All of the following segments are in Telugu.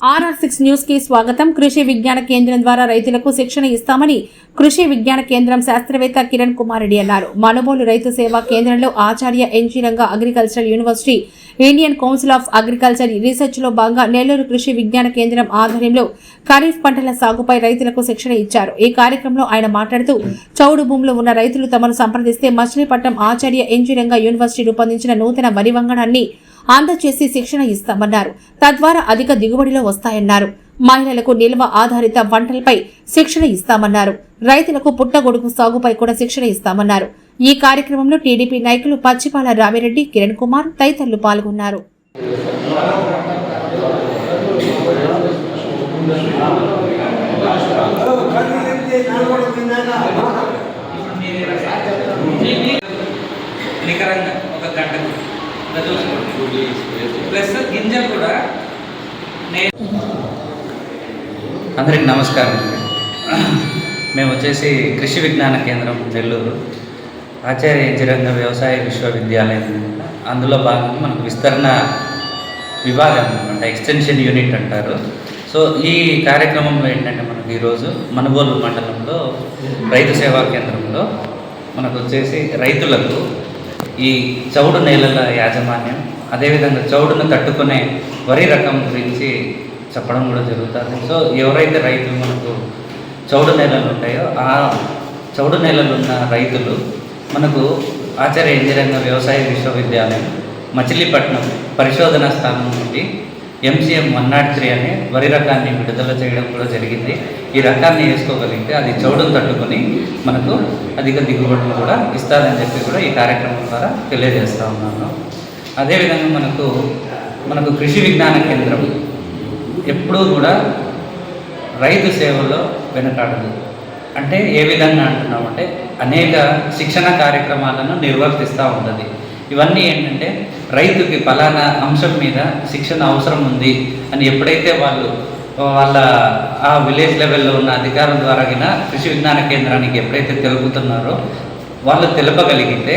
ఆర్ఆర్ సిక్స్ న్యూస్కి స్వాగతం. కృషి విజ్ఞాన కేంద్రం ద్వారా రైతులకు శిక్షణ ఇస్తామని కృషి విజ్ఞాన కేంద్రం శాస్త్రవేత్త కిరణ్ కుమార్ రెడ్డి అన్నారు. మనుబోలు రైతు సేవా కేంద్రంలో Acharya N G Ranga agricultural university Indian council of agriculture రీసెర్చ్లో భాగంగా నెల్లూరు కృషి విజ్ఞాన కేంద్రం ఆధ్వర్యంలో ఖరీఫ్ పంటల సాగుపై రైతులకు శిక్షణ ఇచ్చారు. ఈ కార్యక్రమంలో ఆయన మాట్లాడుతూ చౌడు భూములు ఉన్న రైతులు తమను సంప్రదిస్తే Machilipatnam Acharya N G Ranga university రూపొందించిన నూతన వరి వంగడాన్ని అందచేసి శిక్షణ ఇస్తామన్నారు. తద్వారా అధిక దిగుబడిలో వస్తాయన్నారు. మహిళలకు నిల్వ ఆధారిత వంటలపై శిక్షణ ఇస్తామన్నారు. రైతులకు పుట్టగొడుగు సాగుపై కూడా శిక్షణ ఇస్తామన్నారు. ఈ కార్యక్రమంలో టీడీపీ నాయకులు పచ్చిపాల రామిరెడ్డి కిరణ్ కుమార్ తదితరులు పాల్గొన్నారు. నికరంగా ఒక గంటకు ప్లస్ గింజలు కూడా నేను అందరికి నమస్కారం. మేము వచ్చేసి కృషి విజ్ఞాన కేంద్రం నెల్లూరు. ఆచార్య ఇంజరంగ వ్యవసాయ విశ్వవిద్యాలయం. అందులో భాగంగా మనకు విస్తరణ విభాగం అనమాట ఎక్స్టెన్షన్ యూనిట్ అంటారు. సో ఈ కార్యక్రమంలో ఏంటంటే మనకు ఈరోజు మనుగోలు మండలంలో రైతు సేవా కేంద్రంలో మనకు వచ్చేసి రైతులకు ఈ చౌడు నేలల యాజమాన్యం అదేవిధంగా చౌడును తట్టుకునే వరి రకం గురించి చెప్పడం కూడా జరుగుతుంది. సో ఎవరైతే రైతులు మనకు చౌడు నేలలు ఉంటాయో ఆ చౌడు నేలలు ఉన్న రైతులు మనకు ఆచార్య ఇంజనీరింగ్ వ్యవసాయ విశ్వవిద్యాలయం మచిలీపట్నం పరిశోధనా స్థానం నుండి ఎంసీఎం వన్ నాట్ త్రీ అనే వరి రకాన్ని విడుదల చేయడం కూడా జరిగింది. ఈ రకాన్ని వేసుకోగలిగితే అది చౌడును తట్టుకొని మనకు అధిక దిగుబడులు కూడా ఇస్తారని చెప్పి కూడా ఈ కార్యక్రమం ద్వారా తెలియజేస్తూ ఉన్నాను. అదేవిధంగా మనకు మనకు కృషి విజ్ఞాన కేంద్రం ఎప్పుడూ కూడా రైతు సేవల్లో వెనకాడదు. అంటే ఏ విధంగా అంటున్నామంటే అనేక శిక్షణ కార్యక్రమాలను నిర్వర్తిస్తూ ఉంటుంది. ఇవన్నీ ఏంటంటే రైతుకి ఫలానా అంశం మీద శిక్షణ అవసరం ఉంది అని ఎప్పుడైతే వాళ్ళు వాళ్ళ ఆ విలేజ్ లెవెల్లో ఉన్న అధికారం ద్వారా గిన కృషి విజ్ఞాన కేంద్రానికి ఎప్పుడైతే తెలుపుతున్నారో వాళ్ళు తెలపగలిగితే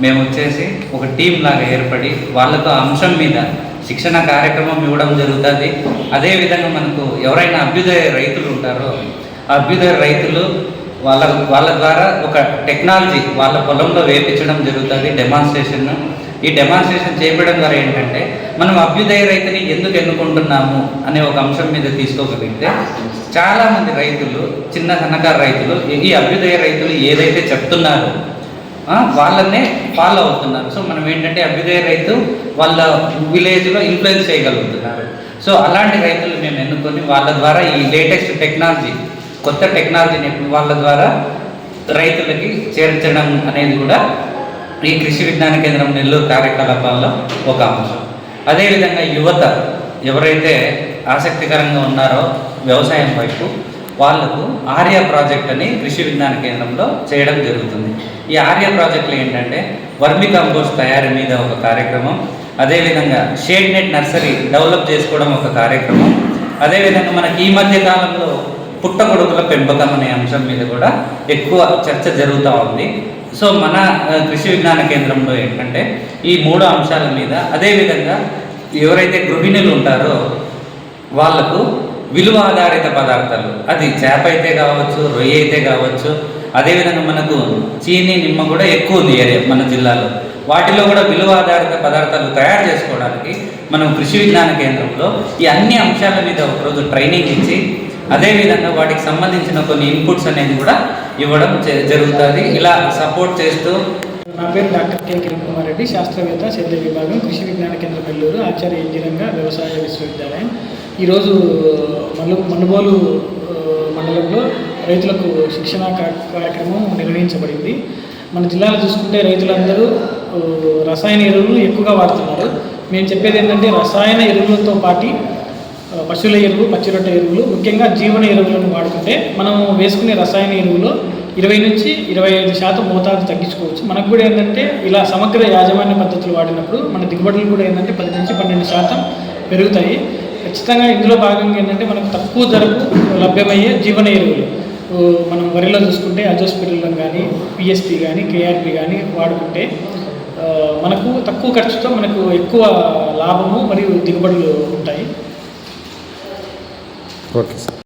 మేము వచ్చేసి ఒక టీం లాగా ఏర్పడి వాళ్ళతో అంశం మీద శిక్షణ కార్యక్రమం ఇవ్వడం జరుగుతుంది. అదేవిధంగా మనకు ఎవరైనా అభ్యుదయ రైతులు ఉంటారో ఆ అభ్యుదయ రైతులు వాళ్ళ వాళ్ళ ద్వారా ఒక టెక్నాలజీ వాళ్ళ పొలంలో వేపించడం జరుగుతుంది డెమాన్స్ట్రేషన్ ఈ డెమాన్స్ట్రేషన్ చేయడం ద్వారా ఏంటంటే మనం అభ్యుదయ రైతుని ఎందుకు ఎన్నుకుంటున్నాము అనే ఒక అంశం మీద తీసుకోగలిగితే చాలామంది రైతులు చిన్న సన్నకారు రైతులు ఈ అభ్యుదయ రైతులు ఏదైతే చెప్తున్నారో వాళ్ళనే ఫాలో అవుతున్నారు. సో మనం ఏంటంటే అభ్యుదయ రైతు వాళ్ళ విలేజ్లో ఇన్ఫ్లుయెన్స్ చేయగలుగుతున్నారు. సో అలాంటి రైతులు మేము ఎన్నుకొని వాళ్ళ ద్వారా ఈ లేటెస్ట్ టెక్నాలజీ కొత్త టెక్నాలజీని వాళ్ళ ద్వారా రైతులకి చేర్చడం అనేది కూడా ఈ కృషి విజ్ఞాన కేంద్రం నెల్లూరు కార్యకలాపాల్లో ఒక అంశం. అదేవిధంగా యువత ఎవరైతే ఆసక్తికరంగా ఉన్నారో వ్యవసాయం వైపు వాళ్ళకు ఆర్య ప్రాజెక్ట్ అని కృషి విజ్ఞాన కేంద్రంలో చేయడం జరుగుతుంది. ఈ ఆర్య ప్రాజెక్టులు ఏంటంటే వర్మి కంపోస్ట్ తయారీ మీద ఒక కార్యక్రమం అదేవిధంగా షేడ్ నెట్ నర్సరీ డెవలప్ చేసుకోవడం ఒక కార్యక్రమం అదేవిధంగా మనకి ఈ మధ్య కాలంలో పుట్టగొడుగుల పెంపకం అనే అంశం మీద కూడా ఎక్కువ చర్చ జరుగుతూ ఉంది. సో మన కృషి విజ్ఞాన కేంద్రంలో ఏంటంటే ఈ మూడు అంశాల మీద అదేవిధంగా ఎవరైతే గృహిణులు ఉంటారో వాళ్ళకు విలువ ఆధారిత పదార్థాలు అది చేప అయితే కావచ్చు రొయ్య అయితే కావచ్చు అదేవిధంగా మనకు చీని నిమ్మ కూడా ఎక్కువ ఉంది ఏరియా మన జిల్లాలో. వాటిలో కూడా విలువ ఆధారిత పదార్థాలు తయారు చేసుకోవడానికి మనం కృషి విజ్ఞాన కేంద్రంలో ఈ అన్ని అంశాల మీద ఒకరోజు ట్రైనింగ్ ఇచ్చి అదేవిధంగా వాటికి సంబంధించిన కొన్ని ఇన్పుట్స్ అనేది కూడా ఇవ్వడం జ- జరుగుతుంది. ఇలా సపోర్ట్ చేస్తూ నా పేరు డాక్టర్ కె. కిరణ్ కుమార్ రెడ్డి శాస్త్రవేత్త సేద్య విభాగం కృషి విజ్ఞాన కేంద్ర నెల్లూరు ఆచార్య ఇంజనీరింగ్ వ్యవసాయ విశ్వవిద్యాలయం. ఈరోజు మను మనుబోలు మండలంలో రైతులకు శిక్షణ కార్యక్రమం నిర్వహించబడింది. మన జిల్లాలో చూసుకుంటే రైతులందరూ రసాయన ఎరువులు ఎక్కువగా వాడుతున్నారు. మేము చెప్పేది ఏంటంటే రసాయన ఎరువులతో పాటు పశువుల ఎరువు పచ్చిరొట్ట ఎరువులు ముఖ్యంగా జీవన ఎరువులను వాడుకుంటే మనం వేసుకునే రసాయన ఎరువులో ఇరవై నుంచి ఇరవై ఐదు శాతం మోతాదు తగ్గించుకోవచ్చు. మనకు కూడా ఏంటంటే ఇలా సమగ్ర యాజమాన్య పద్ధతులు వాడినప్పుడు మన దిగుబడులు కూడా ఏంటంటే పది నుంచి పన్నెండు శాతం పెరుగుతాయి. ఖచ్చితంగా ఇందులో భాగంగా ఏంటంటే మనకు తక్కువ ధరకు లభ్యమయ్యే జీవన ఎరువులు. మనం వరిలో చూసుకుంటే అజోస్పిరిలం కానీ పిఎస్పి కానీ కేఆర్పి కానీ వాడుకుంటే మనకు తక్కువ ఖర్చుతో మనకు ఎక్కువ లాభము మరియు దిగుబడులు ఉంటాయి. Рокіс.